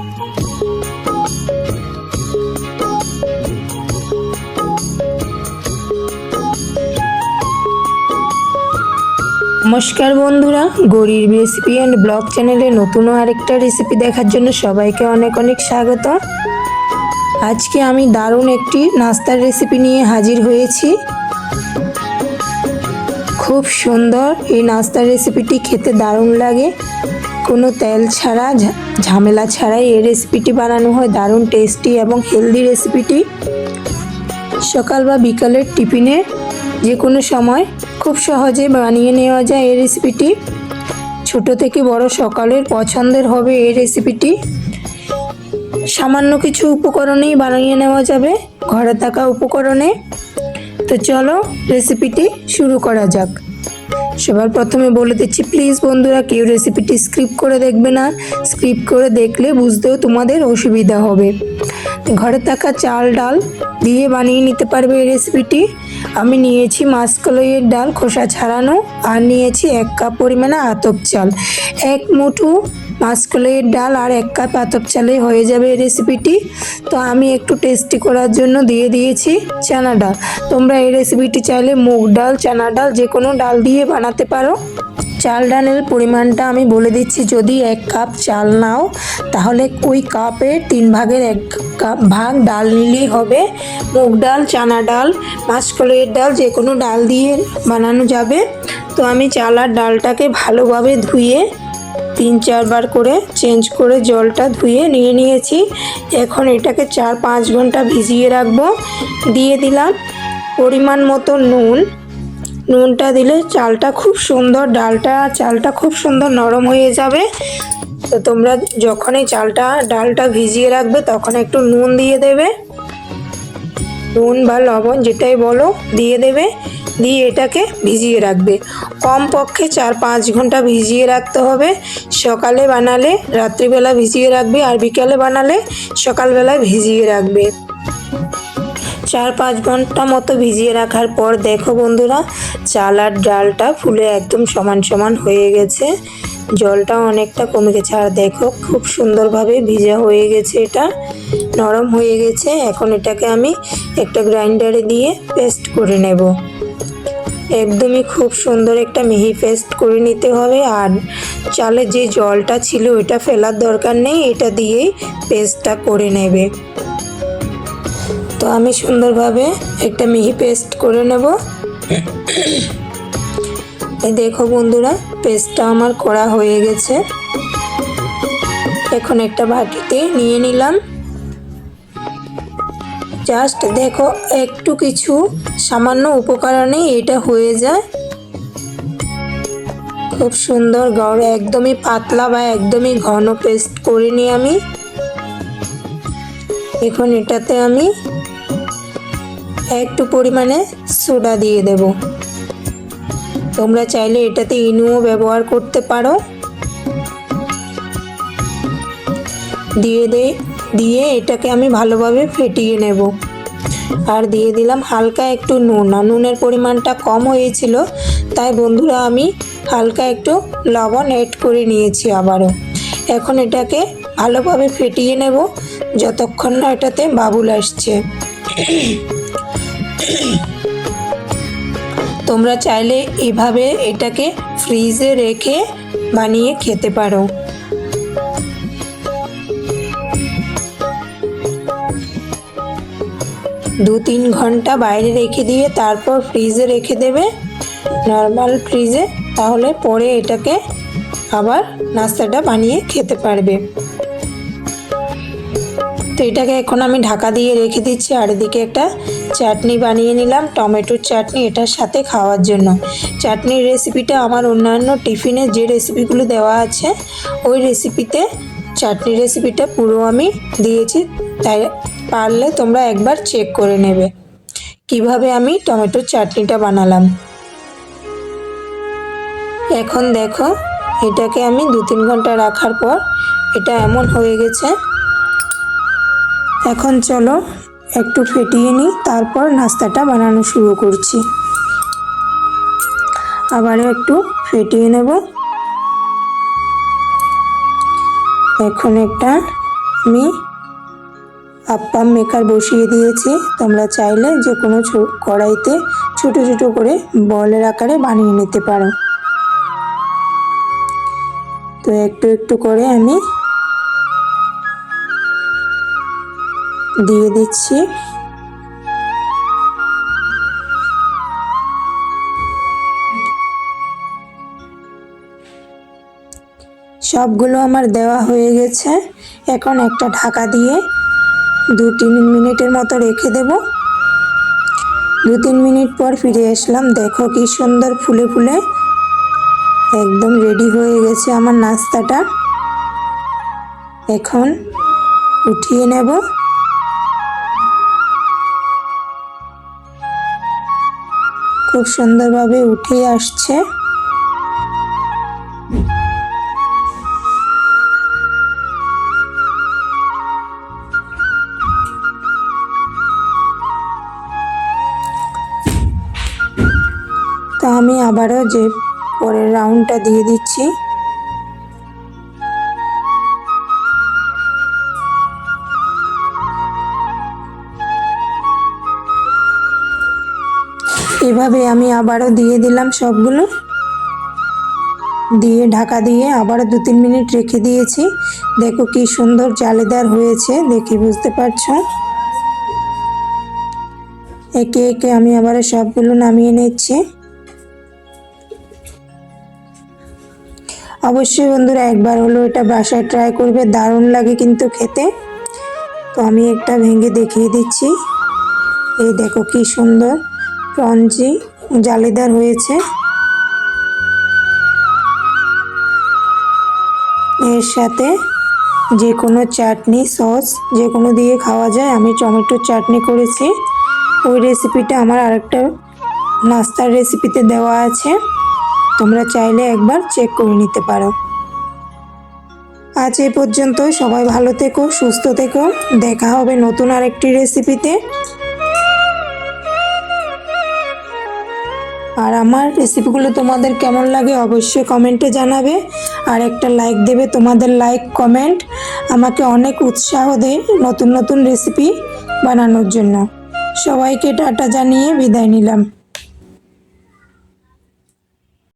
নমস্কার বন্ধুরা গরিব রেসিপি অ্যান্ড ব্লগ চ্যানেলে নতুন আরেকটা রেসিপি দেখার জন্য সবাইকে অনেক অনেক স্বাগত। আজকে আমি দারুণ একটি নাস্তার রেসিপি নিয়ে হাজির হয়েছি। খুব সুন্দর এই নাস্তার রেসিপিটি খেতে দারুণ লাগে। কোনো তেল ছাড়া ঝামেলা ছাড়াই এই রেসিপিটি বানানো হয়। দারুণ টেস্টি এবং হেলদি রেসিপিটি সকাল বা বিকালের টিফিনে যে কোনো সময় খুব সহজে বানিয়ে নেওয়া যায় এই রেসিপিটি ছোট থেকে বড় সকালের পছন্দের হবে এই রেসিপিটি সামান্য কিছু উপকরণেই বানিয়ে নেওয়া যাবে, ঘরে থাকা উপকরণে। তো চলো রেসিপিটি শুরু করা যাক। সবার প্রথমে বলে দিচ্ছি প্লিজ বন্ধুরা কেউ রেসিপিটি স্ক্রিপ্ট করে দেখবে না। স্ক্রিপ্ট করে দেখলে বুঝতেও তোমাদের অসুবিধা হবে। ঘরে থাকা চাল, ডাল দিয়ে বানিয়ে নিতে পারবে এই রেসিপিটি আমি নিয়েছি মাসকলাইয়ের ডাল, খোসা ছাড়ানো, আর নিয়েছি এক কাপ পরিমাণে আতপ চাল। এক মুঠো মাসকলাইয়ের ডাল আর এক কাপ আতপ চালে হয়ে যাবে এই রেসিপিটি তো আমি একটু টেস্টি করার জন্য দিয়ে দিয়েছি চানা ডাল। তোমরা এই রেসিপিটি চাইলে মুগ ডাল, চানা ডাল যে কোনো ডাল দিয়ে বানাতে পারো। চাল ডালের পরিমাণটা আমি বলে দিচ্ছি, যদি এক কাপ চাল নাও, তাহলে ওই কাপের তিন ভাগের এক কাপ ভাগ ডাল নিলেই হবে। মুগ ডাল, চানা ডাল মাসকলাইয়ের ডাল যে কোনো ডাল দিয়ে বানানো যাবে। তো আমি চাল আর ডালটাকে ভালোভাবে ধুয়ে তিন চারবার করে চেঞ্জ করে জলটা ধুয়ে নিয়ে নিয়েছি। এখন এটাকে চার পাঁচ ঘণ্টা ভিজিয়ে রাখব। দিয়ে দিলাম পরিমাণ মতো নুন। নুনটা দিলে চালটা খুব সুন্দর, ডালটা, চালটা খুব সুন্দর নরম হয়ে যাবে। তো তোমরা যখনই চালটা, ডালটা ভিজিয়ে রাখবে তখন একটু নুন দিয়ে দেবে। নুন বা লবণ যেটাই বলো দিয়ে দেবে। দিয়ে এটাকে ভিজিয়ে রাখবে। কম পক্ষে চার পাঁচ ঘণ্টা ভিজিয়ে রাখতে হবে। সকালে বানালে, রাত্রিবেলা ভিজিয়ে রাখবে আর বিকালে বানালে সকালবেলায় ভিজিয়ে রাখবে। চার পাঁচ ঘণ্টা মতো ভিজিয়ে রাখার পর দেখো বন্ধুরা, চাল আর ডালটা ফুলে একদম সমান সমান হয়ে গেছে। জলটা অনেকটা কমে গেছে। আর দেখো খুব সুন্দরভাবে ভিজা হয়ে গেছে এটা। নরম হয়ে গেছে। এখন এটাকে আমি একটা গ্রাইন্ডারে দিয়ে পেস্ট করে নেব। একদমই খুব সুন্দর একটা মিহি পেস্ট করে নিতে হবে আর চালের যে জলটা ছিল ওটা ফেলার দরকার নেই, এটা দিয়েই পেস্টটা করে নেবে। তো আমি সুন্দরভাবে একটা মিহি পেস্ট করে নেব। দেখো বন্ধুরা, পেস্টটা আমার করা হয়ে গেছে। এখন একটা বাটিতে নিয়ে নিলাম। জাস্ট দেখো, একটু কিছু সামান্য উপকরণে এটা হয়ে যায়। খুব সুন্দর গড়, একদমই পাতলা বা একদমই ঘন পেস্ট করিনি আমি। এখন এটাতে আমি একটু পরিমাণে সোডা দিয়ে দেব। তোমরা চাইলে এটাতে ইনুও ব্যবহার করতে পারো। দিয়ে দে দিয়ে এটাকে আমি ভালোভাবে ফেটিয়ে নেব। আর দিয়ে দিলাম হালকা একটু নুন, আর নুনের পরিমাণটা কম হয়েছিল, তাই বন্ধুরা আমি হালকা একটু লবণ এড করে নিয়েছি আবারও। এখন এটাকে ভালোভাবে ফেটিয়ে নেব, যতক্ষণ না এটাতে বাবুল আসছে। তোমরা চাইলে এভাবে এটাকে ফ্রিজে রেখে বানিয়ে খেতে পারো। দু তিন ঘণ্টা বাইরে রেখে দিয়ে তারপর ফ্রিজে রেখে দেবে নর্মাল ফ্রিজে তাহলে পরে এটাকে আবার নাস্তাটা বানিয়ে খেতে পারবে। তো এটাকে এখন আমি ঢাকা দিয়ে রেখে দিচ্ছি, আর এদিকে একটা চাটনি বানিয়ে নিলাম, টমেটোর চাটনি এটার সাথে খাওয়ার জন্য। চাটনির রেসিপিটা আমার অন্যান্য টিফিনে যে রেসিপিগুলো দেওয়া আছে, ওই রেসিপিতে চাটনি রেসিপিটা পুরো আমি দিয়েছি। তাই পারলে তোমরা একবার চেক করে নেবে। কীভাবে আমি টমেটোর চাটনিটা বানালাম। এখন দেখো, এটাকে আমি দু তিন ঘণ্টা রাখার পর এটা এমন হয়ে গেছে। এখন চলো, একটু ফেটিয়ে নিই, তারপর নাস্তাটা বানানো শুরু করছি। আবারও একটু ফেটিয়ে নেব। এখন একটা আমি আপ্পাম মেকার বসিয়ে দিয়েছি। তোমরা চাইলে যে কোনো কড়াইতে ছোট ছোট করে বলের আকারে বানিয়ে নিতে পারো। তো একটু একটু করে আমি দিয়ে দিচ্ছি। সবগুলো আমার দেওয়া হয়ে গেছে। এখন একটা ঢাকা দিয়ে দু তিন মিনিটের মতো রেখে দেব। দু তিন মিনিট পর ফিরে আসলাম। দেখো কি সুন্দর ফুলে ফুলে একদম রেডি হয়ে গেছে আমার নাস্তাটা। এখন উঠিয়ে নেব। খুব সুন্দরভাবে উঠে আসছে। আবারও যে পরের রাউন্ডটা দিয়ে দিচ্ছি। এভাবে আমি আবারও দিয়ে দিলাম সবগুলো। দিয়ে ঢাকা দিয়ে আবারও দু তিন মিনিট রেখে দিয়েছি। দেখো কি সুন্দর জালেদার হয়েছে, দেখে বুঝতে পারছ? একে একে আমি আবারও সবগুলো নামিয়ে নিচ্ছি। অবশ্যই বন্ধুরা একবার হলো এটা বাসায় ট্রাই করবে, দারুণ লাগে কিন্তু খেতে। তো আমি একটা ভেঙে দেখিয়ে দিচ্ছি। এই দেখো কি সুন্দর ক্রঞ্চি জালিদার হয়েছে। এর সাথে যে কোনো চাটনি সস যে কোনো দিয়ে খাওয়া যায়, আমি টমেটোর চাটনি করেছি। ওই রেসিপিটা আমার আরেকটা নাস্তার রেসিপিতে দেওয়া আছে। তোমরা চাইলে একবার চেক করে নিতে পারো। আজ এ পর্যন্ত সবাই ভালো থেকো, সুস্থ থেকো। দেখা হবে নতুন আরেকটি রেসিপিতে আর আমার রেসিপিগুলো তোমাদের কেমন লাগে অবশ্যই কমেন্টে জানাবে। আর একটা লাইক দেবে তোমাদের লাইক কমেন্ট আমাকে অনেক উৎসাহ দেয় নতুন নতুন রেসিপি বানানোর জন্য। সবাইকে টাটা জানিয়ে বিদায় নিলাম।